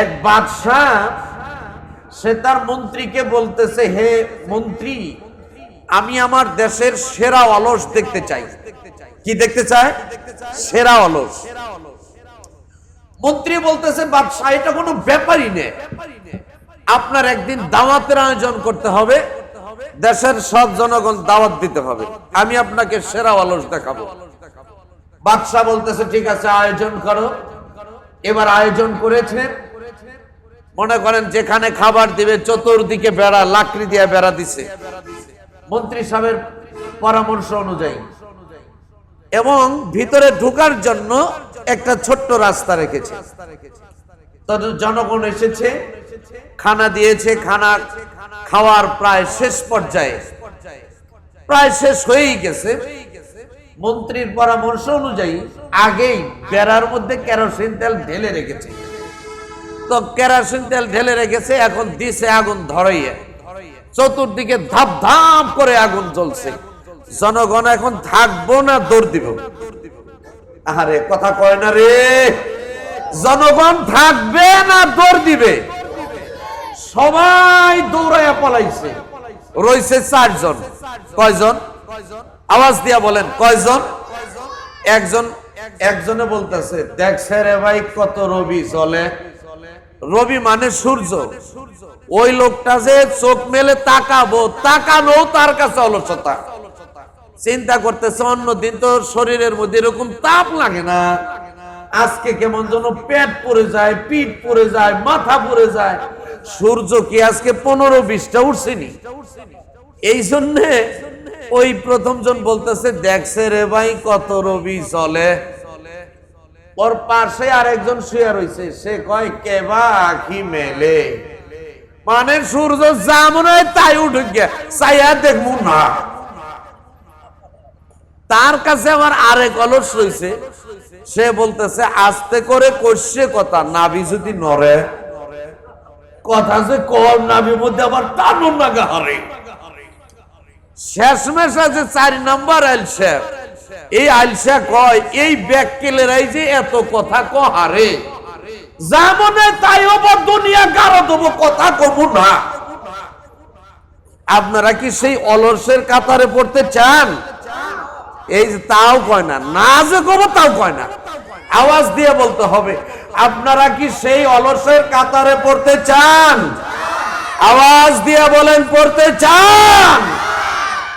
এক বাদশাহ, সে তার মন্ত্রীকে বলতেছে, হে মন্ত্রী, আমি আমার দেশের সেরা অলস দেখতে চাই। কি দেখতে চায়? সেরা অলস। মন্ত্রী বলতেছে, বাদশাহ, এটা কোনো ব্যাপারই নেই। আপনার একদিন দাওয়াতের আয়োজন করতে হবে। দেশের সব জনগণ দাওয়াত দিতে হবে। আমি আপনাকে সেরা অলস দেখাবো। বাদশাহ বলতেছে, ঠিক আছে, আয়োজন করো। এবার আয়োজন করেছে মনে করেন যেখানে খাবার দিবে, চতুর্দিকে বেড়া, লাকড়ি দিয়ে বেড়া দিছে। মন্ত্রী সাহেবের পরামর্শ অনুযায়ী। এবং ভিতরে ঢোকার জন্য একটা ছোট্ট রাস্তা রেখেছে। জনগণ এসেছে, খানা দিয়েছে, খানা খাওয়ার প্রায় শেষ পর্যায়ে। প্রায় শেষ হয়েই গেছে। মন্ত্রীর পরামর্শ অনুযায়ী আগেই বেড়ার মধ্যে কেরোসিন তেল ঢেলে রেখেছে। তো কেরোসিন তেল ঢেলে রেখেছে, এখন দিছে আগুন ধরাইয়ে। চতুর্দিকে ধাপ ধাপ করে আগুন জ্বলছে। জনগণ এখন থাকব না, দৌড় দিব। আরে কথা কয় না রে। জনগণ থাকবে না, দৌড় দিবে। সবাই দৌড়াইয়া পলাইছে। রয়েছে চারজন। কয়জন? আওয়াজ দিয়া বলেন, কয়জন? একজন, একজনে বলতেছে, দেখছে রে ভাই, কত রবি চলে রবি মানে সূর্য। ওই লোকটা যে চোখ মেলে তাকাবো তাকানো তার কাছে অলসতা। চিন্তা করতেছে, অন্যদিন তো শরীরের মধ্যে এরকম তাপ লাগে না। আজকে কেমন যেন পেট পড়ে যায়, পিঠ পড়ে যায়, মাথা পড়ে যায়। সূর্য কি আজকে পনেরো বিশটা উঠছেনি এই জন্যে ওই প্রথম জন বলতেছে, দেখছে রে ভাই, কত রবি চলে। ওর পাশে আরেকজন শুয়ে রয়েছে সে কয় কেবা কি মেলে? মানে সূর্য যা তাই উঠে গিয়া চাইয়া দেখব না। তার কাছে আবার আরেক অলস রয়েছে সে বলতেছে, আস্তে করে কষছে কথা নাবি যদি নরে কথা যে কম নাবির মধ্যে আবার টানো নাগা হারে। শেষমেশ আছে চার নাম্বার আলসা এই আলসা কয়, এই ব্যাককেলেরাই যে এত কথা কহারে। যা মনে তাই আবার দুনিয়া গারো দেবো, কথা কমু না। আপনারা কি সেই অলসের কাতারে পড়তে চান? এই যে তাও কয় না না যে করব তাও কয় না। আওয়াজ দিয়ে বলতে হবে, আপনারা কি সেই অলসের কাতারে পড়তে চান? আওয়াজ দিয়ে বলেন, পড়তে চান?